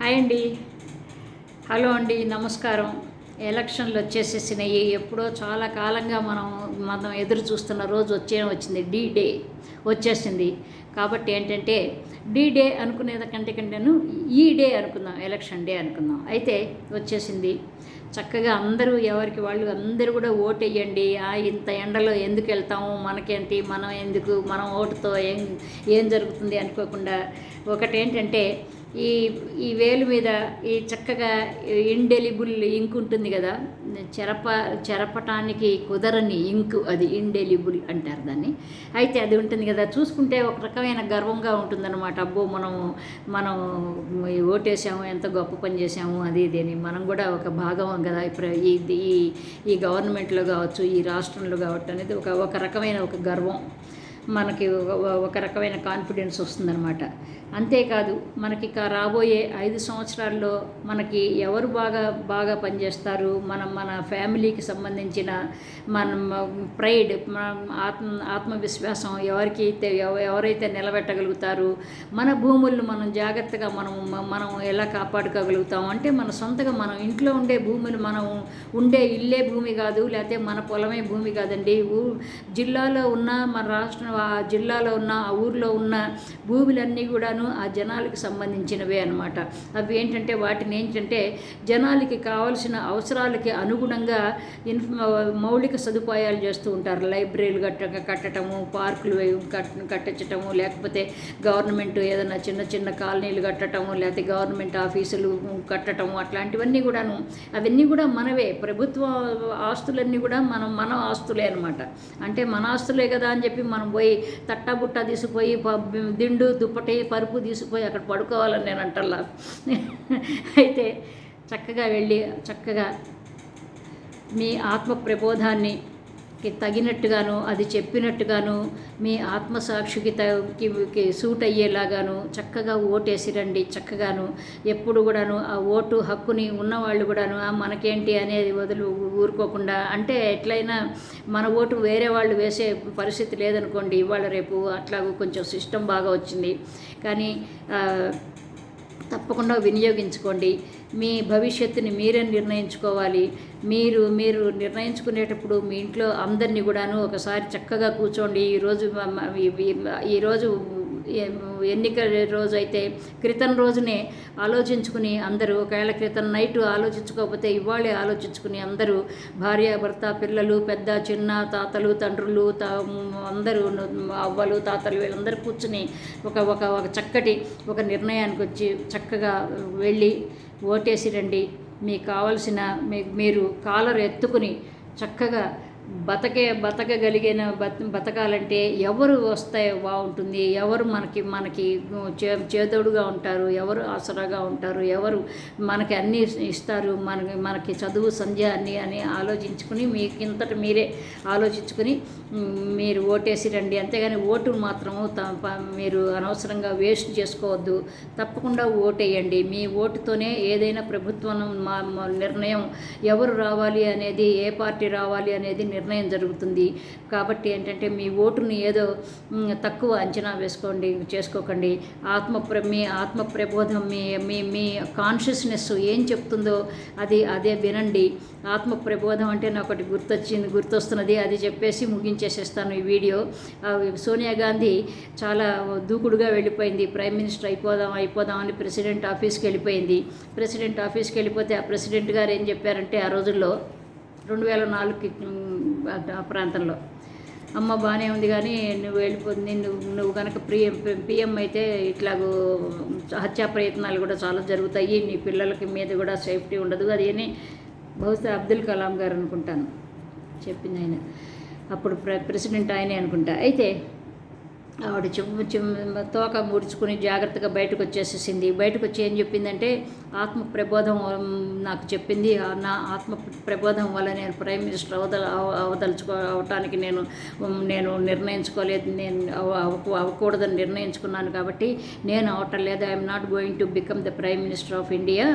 Hi అండి. Hello అండి నమస్కారం. ఎలక్షన్లు వచ్చేసేసినాయి. ఎప్పుడో చాలా కాలంగా మనం మనం ఎదురు చూస్తున్న రోజు వచ్చే వచ్చింది. డీ డే వచ్చేసింది. కాబట్టి ఏంటంటే డీ డే అనుకునేది కంటే కంటేను ఈ డే అనుకుందాం ఎలక్షన్ డే అనుకుందాం. అయితే వచ్చేసింది. చక్కగా అందరూ ఎవరికి వాళ్ళు అందరూ కూడా ఓటు వేయండి ఆ ఇంత ఎండలో ఎందుకు వెళ్తాము? మనకేంటి? మనం ఎందుకు? మనం ఓటుతో ఏం ఏం జరుగుతుంది అనుకోకుండా. ఒకటేంటంటే ఈ ఈ వేలు మీద ఈ చక్కగా ఇండెలిబుల్ ఇంక్ ఉంటుంది కదా చెరప చెరపటానికి కుదరని ఇంక్ అది ఇండెలిబుల్ అంటారు దాన్ని. అయితే అది ఉంటుంది కదా చూసుకుంటే ఒక రకమైన గర్వంగా ఉంటుందన్నమాట. అబ్బో మనం మనం ఓటేసాము ఎంత గొప్ప పని చేసాము అది ఇది అని. మనం కూడా ఒక భాగం కదా ఇప్పుడు ఈ ఈ ఈ గవర్నమెంట్లో కావచ్చు ఈ రాష్ట్రంలో కావచ్చు అనేది ఒక ఒక రకమైన ఒక గర్వం. మనకి ఒక- రకమైన కాన్ఫిడెన్స్ వస్తుందన్నమాట. అంతేకాదు మనకి రాబోయే ఐదు సంవత్సరాల్లో మనకి ఎవరు బాగా బాగా పనిచేస్తారు? మనం మన ఫ్యామిలీకి సంబంధించిన మన ప్రైడ్ మన ఆత్మ ఆత్మవిశ్వాసం ఎవరికి అయితే ఎవ- ఎవరైతే నిలబెట్టగలుగుతారు? మన భూములను మనం జాగ్రత్తగా మనం మనం ఎలా కాపాడుకోగలుగుతాం? అంటే మన సొంతగా మనం ఇంట్లో ఉండే భూములు మనం ఉండే ఇల్లే భూమి కాదు లేకపోతే మన పొలమే భూమి కాదండి. ఊ జిల్లాలో ఉన్న మన రాష్ట్రం ఆ జిల్లాలో ఉన్న ఆ ఊర్లో ఉన్న భూములన్నీ కూడాను ఆ జనాలకు సంబంధించినవే అనమాట అవి ఏంటంటే వాటిని ఏంటంటే జనాలకి కావాల్సిన అవసరాలకి అనుగుణంగా ఇన్ఫ మౌలిక సదుపాయాలు చేస్తూ ఉంటారు. లైబ్రరీలు కట్ట కట్టడము పార్కులు కట్ కట్టించటము లేకపోతే గవర్నమెంట్ ఏదైనా చిన్న చిన్న కాలనీలు కట్టడము లేకపోతే గవర్నమెంట్ ఆఫీసులు కట్టడము అట్లాంటివన్నీ కూడాను అవన్నీ కూడా మనవే. ప్రభుత్వ ఆస్తులన్నీ కూడా మనం మన ఆస్తులే అనమాట అంటే మన ఆస్తులే కదా అని చెప్పి మనం పోయి తీసుకుపోయి తట్టబుట్ట తీసుకుపోయి దిండు దుప్పటి పరుపు తీసుకుపోయి అక్కడ పడుకోవాలని నేను అంటల్లా. అయితే చక్కగా వెళ్ళి చక్కగా మీ ఆత్మ ప్రబోధాన్ని తగినట్టుగాను అది చెప్పినట్టుగాను మీ ఆత్మసాక్షికి త- సూట్ అయ్యేలాగాను చక్కగా ఓటేసిరండి చక్కగాను. ఎప్పుడు కూడాను ఆ ఓటు హక్కుని ఉన్నవాళ్ళు కూడాను మనకేంటి? అనేది వదిలి ఊరుకోకుండా. అంటే ఎట్లయినా మన ఓటు వేరే వాళ్ళు వేసే పరిస్థితి లేదనుకోండి ఇవాళ రేపు అట్లాగూ కొంచెం సిస్టమ్ బాగా వచ్చింది. కానీ తప్పకుండా వినియోగించుకోండి. మీ భవిష్యత్తుని మీరే నిర్ణయించుకోవాలి. మీరు మీరు నిర్ణయించుకునేటప్పుడు మీ ఇంట్లో అందరినీ కూడాను ఒకసారి చక్కగా కూర్చోండి. ఈరోజు ఈరోజు ఎన్నిక రోజు అయితే క్రితం రోజునే ఆలోచించుకుని అందరూ ఒకవేళ క్రితం నైట్ ఆలోచించుకోకపోతే ఇవాళే ఆలోచించుకుని అందరూ భార్య భర్త పిల్లలు పెద్ద చిన్న తాతలు తండ్రులు తా అందరూ అవ్వలు తాతలు వీళ్ళందరూ కూర్చుని ఒక ఒక ఒక చక్కటి ఒక నిర్ణయానికి వచ్చి చక్కగా వెళ్ళి ఓటేసి రండి. మీకు కావలసిన మీ- మీరు కాలర్ ఎత్తుకుని చక్కగా బతకే బతకగలిగిన బత బతకాలంటే ఎవరు వస్తే బాగుంటుంది? ఎవరు మనకి మనకి చే చేదోడుగా ఉంటారు? ఎవరు ఆసరాగా ఉంటారు? ఎవరు మనకి అన్నీ ఇస్తారు? మనకి మనకి చదువు సంధ్య అన్నీ అని ఆలోచించుకుని మీకింతటి మీరే ఆలోచించుకుని మీరు ఓటేసి రండి. అంతేగాని ఓటు మాత్రము త- ప- మీరు అనవసరంగా వేస్ట్ చేసుకోవద్దు. తప్పకుండా ఓటేయండి. మీ ఓటుతోనే ఏదైనా ప్రభుత్వం మా నిర్ణయం ఎవరు రావాలి అనేది ఏ పార్టీ రావాలి అనేది నిర్ణయం జరుగుతుంది. కాబట్టి ఏంటంటే మీ ఓటుని ఏదో తక్కువ అంచనా వేసుకోండి చేసుకోకండి. ఆత్మప్ర మీ ఆత్మ ప్రబోధం మీ మీ మీ కాన్షియస్నెస్ ఏం చెప్తుందో అది అదే వినండి. ఆత్మ ప్రబోధం అంటే నాకు ఒకటి గుర్తొచ్చింది గుర్తొస్తున్నది అది చెప్పేసి ముగించేసేస్తాను ఈ వీడియో. సోనియా గాంధీ చాలా దూకుడుగా వెళ్ళిపోయింది. ప్రైమ్ మినిస్టర్ అయిపోదాం అయిపోదాం అని ప్రెసిడెంట్ ఆఫీస్కి వెళ్ళిపోయింది. ప్రెసిడెంట్ ఆఫీస్కి వెళ్ళిపోతే ఆ ప్రెసిడెంట్ గారు ఏం చెప్పారంటే ఆ రోజుల్లో రెండు వేల నాలుగుకి ఆ ప్రాంతంలో. అమ్మ బాగానే ఉంది కానీ నువ్వు వెళ్ళిపోతుంది నిన్ను నువ్వు కనుక ప్రియం పిఎం అయితే ఇట్లాగూ హత్యా ప్రయత్నాలు కూడా చాలా జరుగుతాయి. నీ పిల్లలకి మీద కూడా సేఫ్టీ ఉండదు. అది అని బహుశా అబ్దుల్ కలాం గారు అనుకుంటాను చెప్పింది ఆయన. అప్పుడు ప్ర ప్రెసిడెంట్ ఆయనే అనుకుంటా. అయితే ఆవిడ చెమ్ము చిమ్మ తోక ముడుచుకుని జాగ్రత్తగా బయటకు వచ్చేసేసింది. బయటకు వచ్చి ఏం చెప్పిందంటే ఆత్మ ప్రబోధం నాకు చెప్పింది నా ఆత్మ ప్రబోధం వల్ల నేను ప్రైమ్ మినిస్టర్ అవదల అవదలుచుకో అవటానికి నేను నేను నిర్ణయించుకోలేదు. నేను అవ్వకూడదని నిర్ణయించుకున్నాను కాబట్టి నేను అవటం లేదు. I'm not going to become the prime minister of India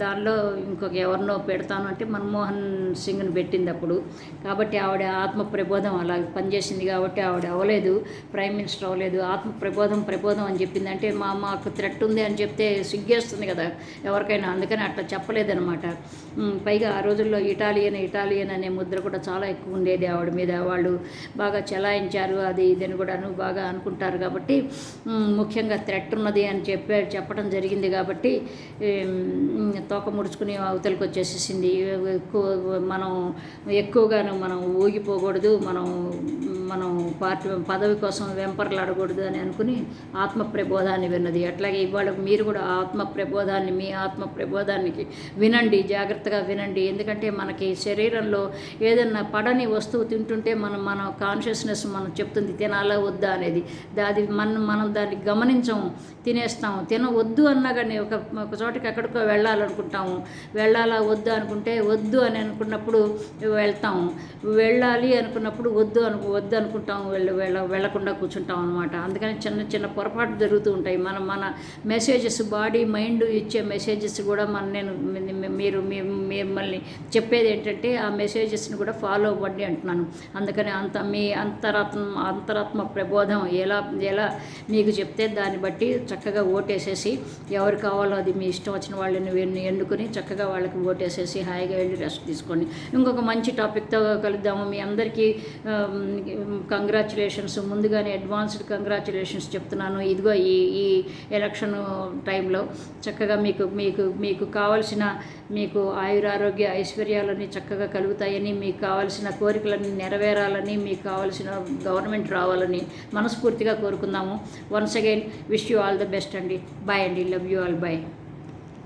దానిలో ఇంకొక ఎవరినో పెడతాను అంటే మన్మోహన్ సింగ్ని పెట్టింది అప్పుడు. కాబట్టి ఆవిడ ఆత్మ ప్రబోధం అలా పనిచేసింది కాబట్టి ఆవిడ అవ్వలేదు ప్రైమ్ మినిస్టర్ అవ్వలేదు. ఆత్మ ప్రబోధం ప్రబోధం అని చెప్పింది అంటే మా మాకు థ్రెట్ ఉంది అని చెప్తే సిగ్గేస్తుంది కదా ఎవరికైనా. అందుకని అట్లా చెప్పలేదనమాట పైగా ఆ రోజుల్లో ఇటాలియన్ ఇటాలియన్ అనే ముద్ర కూడా చాలా ఎక్కువ ఉండేది ఆవిడ మీద. వాళ్ళు బాగా చెలాయించారు అది ఇదని కూడాను బాగా అనుకుంటారు కాబట్టి ముఖ్యంగా థ్రెట్ ఉన్నది అని చెప్పే చెప్పడం జరిగింది కాబట్టి తోక ముడుచుకుని అవతలకి వచ్చేసేసింది. ఎక్కువ మనం ఎక్కువగాను మనం ఊగిపోకూడదు. మనం మనం పార్టీ పదవి కోసం వెంపర్లాడకూడదు అని అనుకుని ఆత్మ ప్రబోధాన్ని విన్నది. అట్లాగే ఇవాళ మీరు కూడా ఆత్మ ప్రబోధాన్ని మీ ఆత్మ ప్రబోధానికి వినండి జాగ్రత్తగా వినండి. ఎందుకంటే మనకి శరీరంలో ఏదైనా పడని వస్తువు తింటుంటే మనం మన కాన్షియస్నెస్ మనం చెప్తుంది తినాలా వద్దా? అనేది. అది మనం మనం దాన్ని గమనించము తినేస్తాము. తినవద్దు అన్నా కానీ ఒక ఒక చోటకి ఎక్కడికో వెళ్ళాలనుకుంటాము. వెళ్ళాలా వద్దు అనుకుంటే వద్దు అని అనుకున్నప్పుడు వెళ్తాము. వెళ్ళాలి అనుకున్నప్పుడు వద్దు అను వద్దు అనుకుంటాం వెళ్ళ వెళ్ళ వెళ్ళకుండా కూర్చుంటాం అనమాట అందుకని చిన్న చిన్న పొరపాటు జరుగుతూ ఉంటాయి. మన మన మెసేజెస్ బాడీ మైండ్ ఇచ్చే మెసేజెస్ కూడా మన నేను మీరు మిమ్మల్ని చెప్పేది ఏంటంటే ఆ మెసేజెస్ని కూడా ఫాలో అవ్వండి అంటున్నాను. అందుకని అంత మీ అంతరాత్మ అంతరాత్మ ప్రబోధం ఎలా ఎలా మీకు చెప్తే దాన్ని బట్టి చక్కగా ఓటేసేసి ఎవరు కావాలో అది మీ ఇష్టం వచ్చిన వాళ్ళని ఎన్నుకుని చక్కగా వాళ్ళకి ఓటేసేసి హాయిగా వెళ్ళి రెస్ట్ తీసుకోండి. ఇంకొక మంచి టాపిక్తో కలుద్దాము. మీ అందరికీ కంగ్రాచులేషన్స్. ముందుగానే అడ్వాన్స్డ్ కంగ్రాచులేషన్స్ చెప్తున్నాను. ఇదిగో ఈ ఈ ఎలక్షన్ టైంలో చక్కగా మీకు మీకు మీకు కావాల్సిన మీకు ఆయురారోగ్య ఐశ్వర్యాలని చక్కగా కలుగుతాయని మీకు కావాల్సిన కోరికలన్నీ నెరవేరాలని మీకు కావాల్సిన గవర్నమెంట్ రావాలని మనస్ఫూర్తిగా కోరుకుందాము. Once again wish you all the best అండి. బాయ్ అండి. Love you all bye